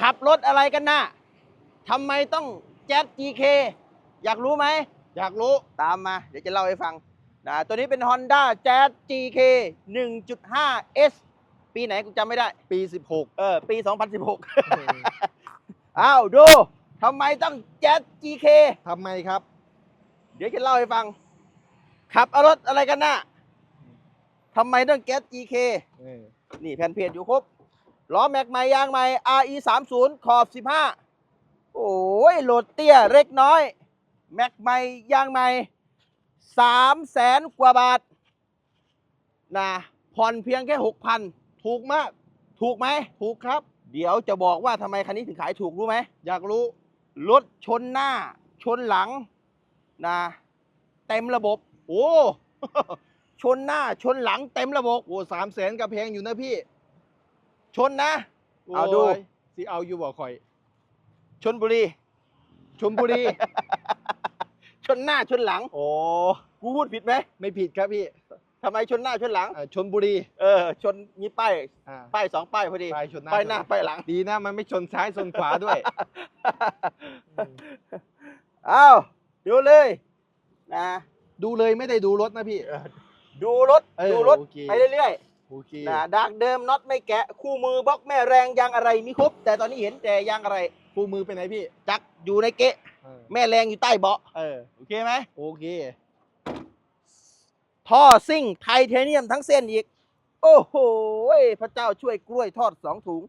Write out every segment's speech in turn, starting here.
ขับรถอะไรกันนะทำไมต้องแจ๊ด GK อยากรู้ไหม อยากรู้ตามมา เดี๋ยวจะเล่าให้ฟังนะตัวนี้เป็น Honda Jazz GK 1.5 S ปีไหนกูจำไม่ได้ ปี 16 เออ ปี 2016 อ้าว ดูทำไมต้อง Jazz GK ทำไมครับ เดี๋ยวจะเล่าให้ฟัง ขับเอารถอะไรกันนะทำไมต้อง Jazz GK เออนี่แผ่นเพจอยู่ครบ ล้อแม็กใหม่ยางใหม่ RE 3 0ขอบ 15 โอ้ยโหลดเตี้ยเล็กน้อย แม็กใหม่ยางใหม่3แสนกว่าบาทนะผ่อนเพียงแค่ 6,000 ถูกมาก ถูกไหม ถูกครับ เดี๋ยวจะบอกว่าทำไมคันนี้ถึงขายถูกรู้ไหม อยากรู้ รถชนหน้า ชนหลังนะเต็มระบบ โอ้ชนหน้าชนหลังเต็มระบบโหสามแสนกับเพลงอยู่นะพี่ ชนนะ เอาดู โยสิเอาอยู่บ่คอยชนบุรี ชมบุรี ชนหน้าชนหลัง โอ้กูพูดผิดไหมไม่ผิดครับพี่ทำไมชนหน้าชนหลังเอ่อชนบุรีเออ ชนมีป้ายอ่าป้ายสองป้ายพอดีป้ายชนหน้าป้ายหน้าชนป้ายหลัง ดีนะมันไม่ชนซ้ายชนขวาด้วยอ้าวดูเลยนะ ดูเลยไม่ได้ดูรถนะพี่ ดูรถ เออดูรถโอเค ไปเรื่อย โอเคๆนะดักเดิมน็อตไม่แกะ คู่มือบล็อกแม่แรงยางอะไรมีครบ แต่ตอนนี้เห็นแต่ยางอะไร คู่มือไปไหนพี่จักอยู่ในเกะ เออแม่แรงอยู่ใต้เบาะเออโอเคไหม โอเค ท่อซิ่งไทเทเนียมทั้งเส้นอีก โอ้โหพระเจ้าช่วยกล้วยทอดสองถุง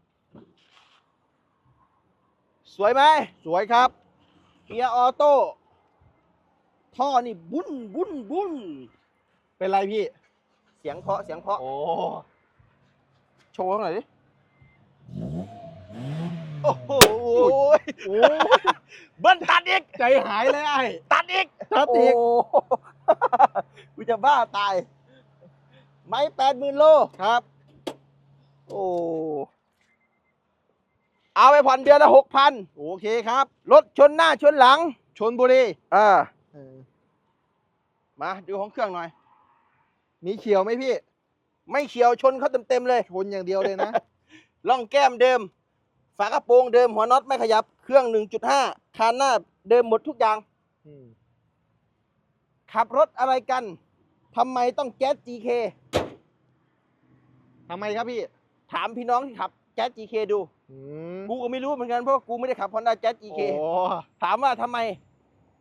สวยไหมสวยครับ เกียร์ออโต้ท่อนี่บุ้นบุ้นบุ้นเป็นไรพี่ เสียงเพราะเสียงเพราะโอ้โชว์หน่อยดิโอ้โหโอ้เบิ้ลตัดอีกใจหายเลยไอ้ตัดอีกตัดอีกโกูจะบ้าตาย ไม้แปดหมื่นโลครับ โอ้เอาไปผ่อนเดือนละหกพันโอเคครับรถชนหน้าชนหลัง ชนบุรีอ่าเออมาดูของเครื่องหน่อย มีเขียวไหมพี่ ไม่เฉียวชนเขาเต็มๆเลยชนอย่างเดียวเลยนะ ล่องแก้มเดิม ฝากระโปรงเดิมหัวน็อตไม่ขยับ เครื่อง 1.5 คานหน้าเดิมหมดทุกอย่างอืมขับรถอะไรกันทำไมต้องแจ๊ส GK ทำไมครับพี่ ถามพี่น้องที่ขับแจ๊ส GK ดูอืมกูก็ไม่รู้เหมือนกันเพราะกูไม่ได้ขับ Honda Jazz GK โอ้ถามว่าทำไม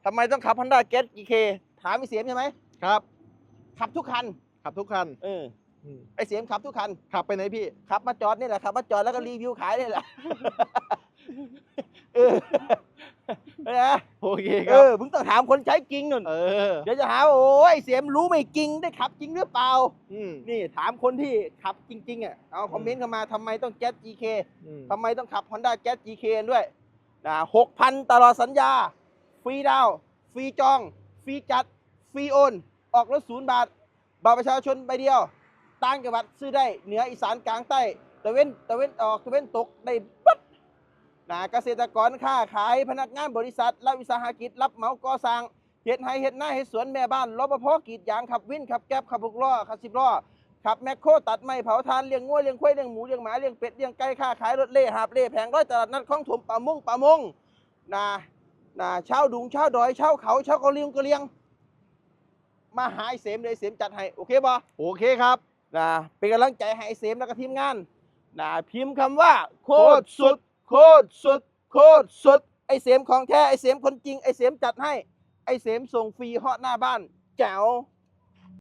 ทำไมต้องขับ Honda Jazz GK ถามไอเสียมใช่ไหมครับ ขับทุกคัน ขับทุกคันเอออืมไอเสียมขับทุกคันขับไปไหนพี่ ขับมาจอดนี่แหละขับมาจอดแล้วก็รีวิวขายนี่แหละเออเออโอเคคเอรับอมึงต้องถามคนใช้จริงนุ่นเออเดี๋ยวจะหาว่าโอ้ยเสียมรู้ไม่จริงได้ขับจริงหรือเปล่า อืมนี่ถามคนที่ขับจริงๆอะเอาคอมเมนต์เข้ามาทำไมต้องแจ๊ส GK อืมทำไมต้องขับ Honda Jazz GK ด้วยนะหกพันตลอดสัญญา ฟรีดาวน์ฟรีจอง ฟรีจัด ฟรีโอน ออกรถศูนย์บาท บัตรประชาชนใบเดียว ต่างจังหวัดซื้อได้เหนืออีสานกลางใต้ตะเว้นตะเว้นออกตะเว้นตกได้ปั๊บนะเกษตรกรค้าขายพนักงานบริษัทรับวิสาหกิจ รับเหมาก่อสร้างเฮ็ดไห้เฮ็ดหน้าเฮ็ดสวนแม่บ้านรปภกรีดยางขับวินขับแก๊บขับบุกล้อขับสิบล้อขับแมคโครตัดไม้เผาทานเลี้ยงงัวเลี้ยงควายเลี้ยงหมูเลี้ยงหมาเลี้ยงเป็ดเลี้ยงไก่ค้าขายรถเล่หาบเล่แผงร้อยตลาดนัดคลองถมป่ามงป่ามงนะนะเช่าดุงเช่าดอยเช่าเขาเช่าวกะเลียงกะเลียง มาหาไอเสมเลยเสมจัดให้โอเคปะโอเคครับนะเป็นกำลังใจให้ไอเสมแล้วก็ทีมงานนะพิมพ์คำว่าโคตรสุด โคตรสุด โคตรสุด ไอเสมของแท้ไอเสมคนจริงไอเสมจัดให้ไอเสมส่งฟรีฮอตหน้าบ้านแจ๋ว